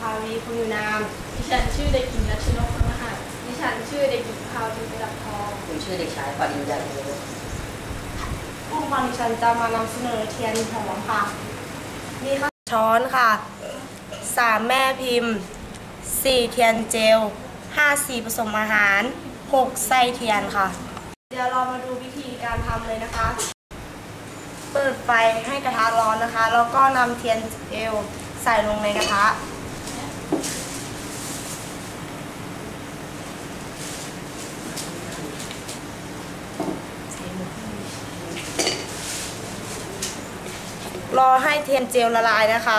ภาวีคุณอยู่นาม ดิฉันชื่อเด็กหญิงรัชนกพรหหัสดิฉันชื่อเด็กหญิงพาวดีประดับทองผมชื่อเด็กชายปริญญาโยผู้ฟังดิฉันจะมานำเสนอเทียนหอมค่ะ นี่ค่ะช้อนค่ะสามแม่พิมพ์สี่เทียนเจลห้าสีผสมอาหารหกไส้เทียนค่ะ เดี๋ยวเรามาดูวิธีการทำเลยนะคะ เปิดไฟให้กระทะร้อนนะคะ แล้วก็นำเทียนเจลใส่ลงในกระทะ รอให้เทียนเจลละลายนะคะ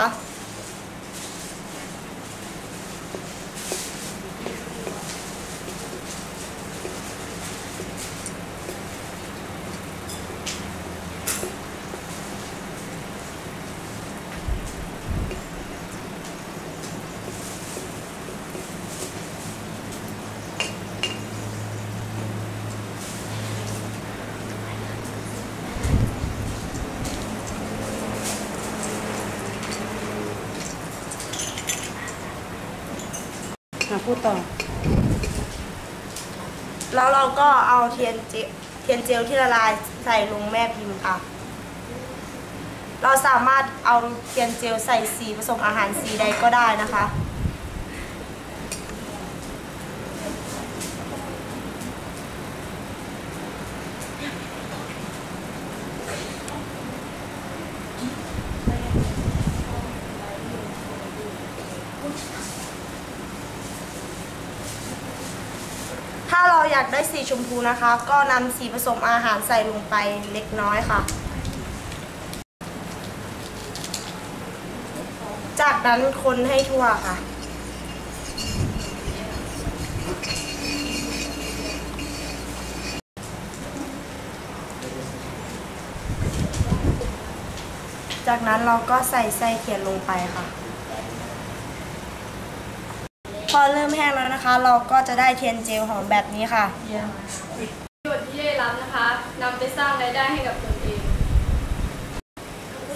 พูดต่อ แล้วเราก็เอาเทียนเจลเทียนเจลที่ละลายใส่ลงแม่พิมพ์ค่ะ เราสามารถเอาเทียนเจลใส่สีผสมอาหารสีใดก็ได้นะคะถ้าเราอยากได้สีชมพูนะคะ ก็นำสีผสมอาหารใส่ลงไปเล็กน้อยค่ะ จากนั้นคนให้ทั่วค่ะจากนั้นเราก็ใส่ไส้เทียนลงไปค่ะ พ อเริ่มแห้งแล้วนะคะ เราก็จะได้เทียนเจลหอมแบบนี้ค่ะประโยชน์ที่ได้รับนะคะนำไปสร้างรายได้ให้กับตนเอง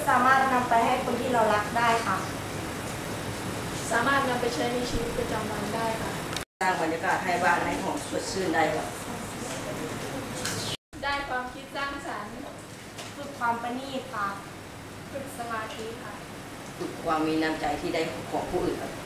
สามารถนำไปให้คนที่เรารักได้ค่ะ สามารถนำไปใช้ในชีวิตประจำวันได้ค่ะ สร้างบรรยากาศให้บ้านให้หอมสดชื่นได้ครับได้ความคิดสร้างสรรค์ฝึกความประณีตค่ะฝึกสมาธิค่ะ ฝึกความมีน้ำใจที่ได้ของผู้อื่นครับ